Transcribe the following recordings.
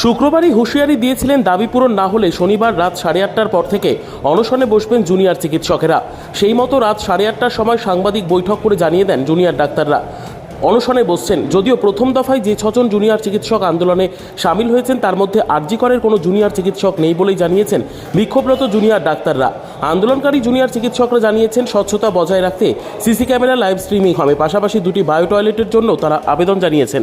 শুক্রবারই হুঁশিয়ারি দিয়েছিলেন দাবি পূরণ না হলে শনিবার রাত সাড়ে আটটার পর থেকে অনশনে বসবেন জুনিয়র চিকিৎসকেরা। সেই মতো রাত সাড়ে আটটার সময় সাংবাদিক বৈঠক করে জানিয়ে দেন জুনিয়র ডাক্তাররা। অনশনে বসছেন, যদিও প্রথম দফায় যে ছজন জুনিয়র চিকিৎসক আন্দোলনে সামিল হয়েছেন তার মধ্যে আরজি আরজিকরের কোনো জুনিয়র চিকিৎসক নেই বলেই জানিয়েছেন বিক্ষোভরত জুনিয়র ডাক্তাররা। আন্দোলনকারী জুনিয়র চিকিৎসকরা জানিয়েছেন, স্বচ্ছতা বজায় রাখতে সিসি ক্যামেরা লাইভ স্ট্রিমিং হবে। পাশাপাশি দুটি বায়ো টয়লেটের জন্য তারা আবেদন জানিয়েছেন।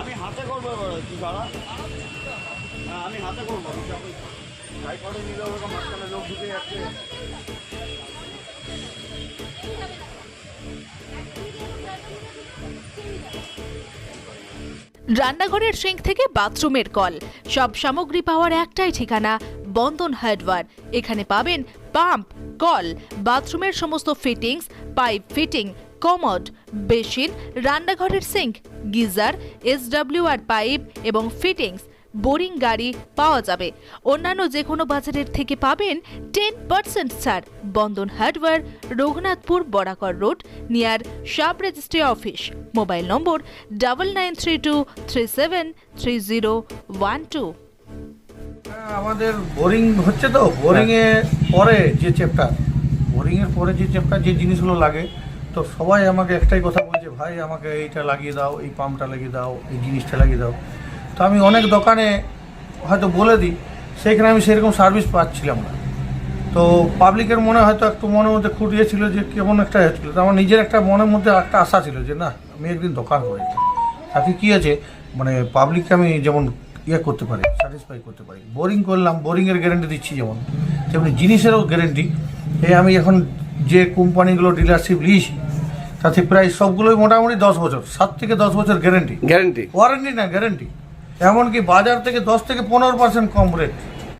আমি হাতে করব এবার দাঁড়া হ্যাঁ আমি হাতে করব। নিলে ওরকম মাঝখানে লোক ঢুকে যাচ্ছে। রান্নাঘরের সিঙ্ক থেকে বাথরুমের কল। সব সামগ্রী পাওয়ার একটাই ঠিকানা, বন্ধন হার্ডওয়্যার এখানে পাবেন পাম্প কল বাথরুমের সমস্ত fittings pipe fitting commode basin রান্নাঘরের সিঙ্ক গিজার এসডব্লিউআর পাইপ এবং ফিটিংস। বোরিং গাড়ি পাওয়া যাবে। অন্যান্য যে কোনো বাজারের থেকে পাবেন টেন পার্সেন্ট ছাড়। Bandhan hardware Raghunathpur Barakar road near sub registry office. Mobile number double nine three two three seven three zero one two. হ্যাঁ, আমাদের বোরিং হচ্ছে তো। বোরিং এ পরে যে চ্যাপ্টার বোরিং এর পরে যে চ্যাপ্টার যে জিনিসগুলো লাগে তো সবাই আমাকে একটাই কথা বলছে, ভাই, আমাকে এইটা লাগিয়ে দাও, এই পাম্পটা লাগিয়ে দাও, এই জিনিসটা লাগিয়ে দাও। তো আমি অনেক দোকানে হয়তো বলে দিই, সেইখানে আমি সেরকম সার্ভিস পাচ্ছিলাম না। তো পাবলিকের মনে হয়তো একটু মনের মধ্যে খুঁটিয়ে ছিল যে কেমন একটা হচ্ছিল তো আমার নিজের একটা মনের মধ্যে একটা আশা ছিল যে, না, আমি একদিন দোকান করি তাতে কী আছে মানে পাবলিককে আমি যেমন ইয়ে করতে পারি স্যাটিসফাই করতে পারি। বোরিং করলাম বোরিংয়ের গ্যারেন্টি দিচ্ছি যেমন। তেমনি জিনিসেরও গ্যারেন্টি এই আমি এখন যে কোম্পানিগুলো ডিলারশিপ নিয়েছি তাতে প্রায় সবগুলোই মোটামুটি দশ বছর সাত থেকে দশ বছর গ্যারেন্টি গ্যারেন্টি ওয়ারেন্টি না গ্যারেন্টি এমনকি বাজার থেকে দশ থেকে পনেরো পার্সেন্ট কম রেট